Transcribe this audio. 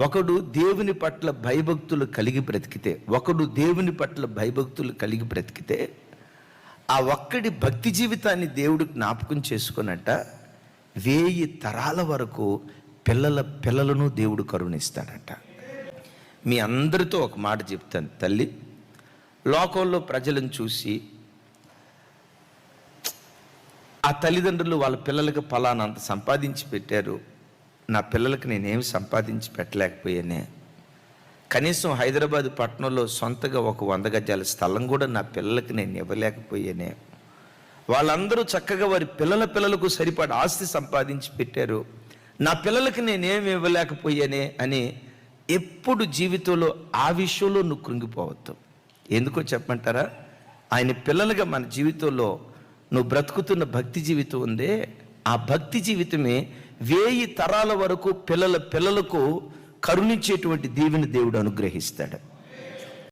ఒకడు దేవుని పట్ల భయభక్తులు కలిగి బ్రతికితే ఒకడు దేవుని పట్ల భయభక్తులు కలిగి బ్రతికితే ఆ ఒక్కడి భక్తి జీవితాన్ని దేవుడు జ్ఞాపకం చేసుకున్నట్ట వేయి తరాల వరకు పిల్లల పిల్లలను దేవుడు కరుణిస్తాడట. మీ అందరితో ఒక మాట చెప్తాను తల్లి. లోకంలో ప్రజలను చూసి ఆ తల్లిదండ్రులు వాళ్ళ పిల్లలకు ఫలానంత సంపాదించి పెట్టారు. నా పిల్లలకి నేనేం సంపాదించి పెట్టలేకపోయానే. కనీసం హైదరాబాద్ పట్టణంలో సొంతగా ఒక వంద గజాల స్థలం కూడా నా పిల్లలకి నేను ఇవ్వలేకపోయానే. వాళ్ళందరూ చక్కగా వారి పిల్లల పిల్లలకు సరిపడ ఆస్తి సంపాదించి పెట్టారు. నా పిల్లలకి నేనేం ఇవ్వలేకపోయానే అని ఎప్పుడు జీవితంలో ఆ విషయంలో నువ్వు కృంగిపోవద్దు. ఎందుకో చెప్పమంటారా? ఆయన పిల్లలుగా మన జీవితంలో నువ్వు బ్రతుకుతున్న భక్తి జీవితం ఉందే. ఆ భక్తి జీవితమే వేయి తరాల వరకు పిల్లల పిల్లలకు కరుణించేటువంటి దీవెని దేవుడు అనుగ్రహిస్తాడు.